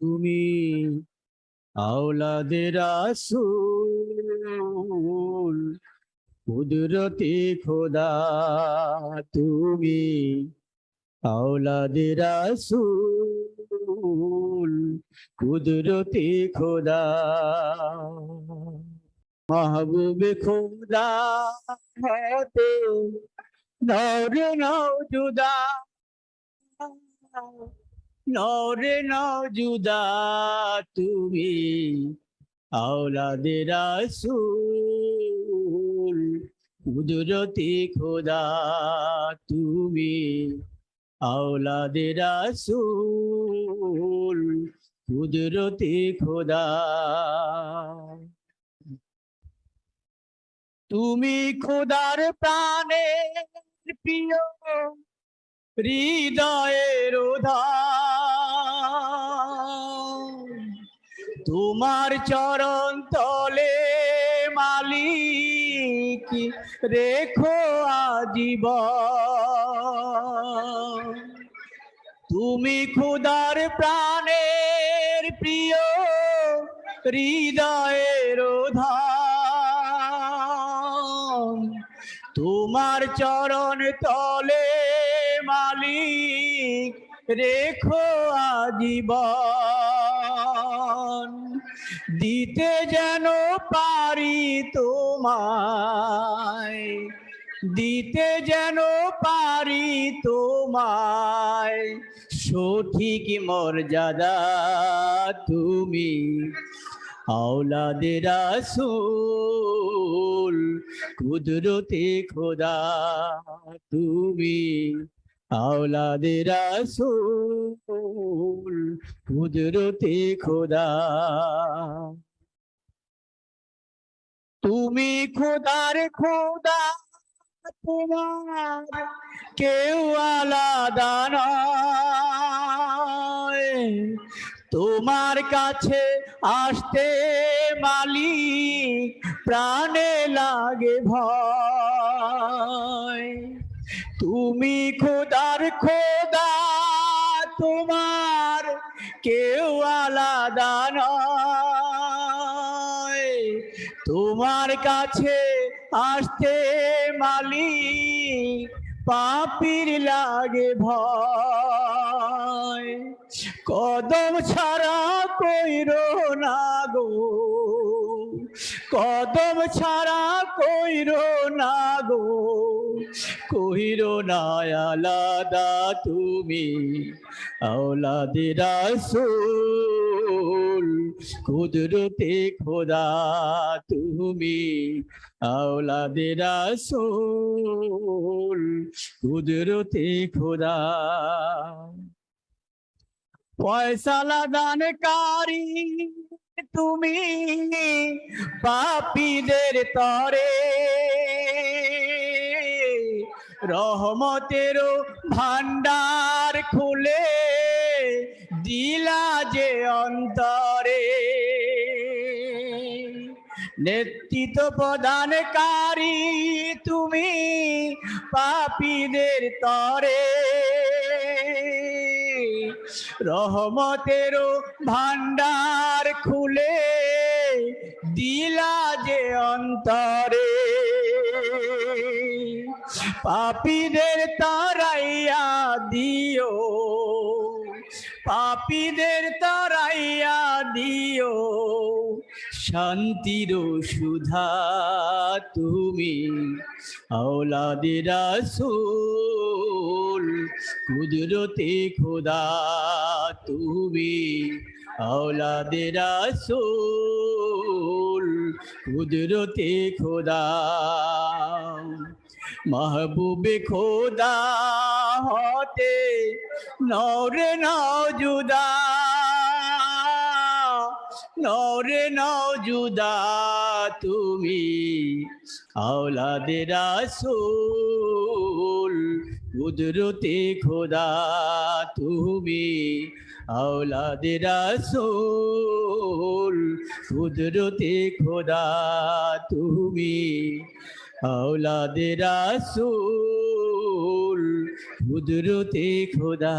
তুমি আওলাদে রাসূল কুদরতি খোদা তুমি আওলাদে রাসূল কুদরতি খোদা মাহবুবে খোদা হতে নরে নও জুদা। নরে নও জুদা তুমি আওলাদে রাসূল, কুদরতি খোদা তুমি আওলাদে রাসূল, কুদরতি খোদা তুমি খোদার প্রাণের প্রিয়, হৃদয়ের উধার। তোমার চরণ তলে মালিক, রেখো আজীবন। তুমি খুদার প্রাণের প্রিয়, হৃদয়ের ধাম তোমার চরণ তলে মালিক, রেখো আজীবন। দিতে যেন পারি তোমায়, দিতে যেন পারি তোমায়। সঠিক মর্যাদা তুমি আওলাদে রাসূল, কুদরতে খোদা তুমি। আওলাদে রাসূল, কুদরতে খোদা। তুমি খোদার খোদা, তোমার কেউ আলাদা নয়। তোমার কাছে আসতে মালিক, প্রাণে লাগে ভয়। তুমি খোদার খোদা, তোমার কেউ আলাদা নয়। তোমার কাছে আসতে মালিক পাপির লাগে ভয়। কদম ছাড়া কইরো না গো, কদম ছাড়া কইরো না গো। কইরো না আলাদা তুমি আওলাদে রাসূল, কুদরতে খোদা তুমি আওলাদে রাসূল, কুদরতে খোদা। ফয়সালা দানকারী তুমি, পাপীদের তরে রহমতেরও ভান্ডার খুলে দিলা যে অন্তরে। নেতৃত্ব প্রদানকারী তুমি পাপীদের তরে। রহমতেরও ভান্ডার খুলে দিলা যে অন্তরে। পাপীদের তারাইয়া দিও। পাপীদের তারাইয়া দিও। শান্তির সুধা তুমি, আওলাদে রাসূল, কুদরতে খোদা তুমি, আওলাদে রাসূল, কুদরতে খোদা মাহবুবে খোদা হতে নরে নাও জুদা নরে নাও জুদা তুমি আওলাদে রাসূল, কুদরতে খোদা তুমি আওলাদে রাসূল, কুদরতে খোদা তুমি আওলাদে রাসূল কুদরতে খোদা।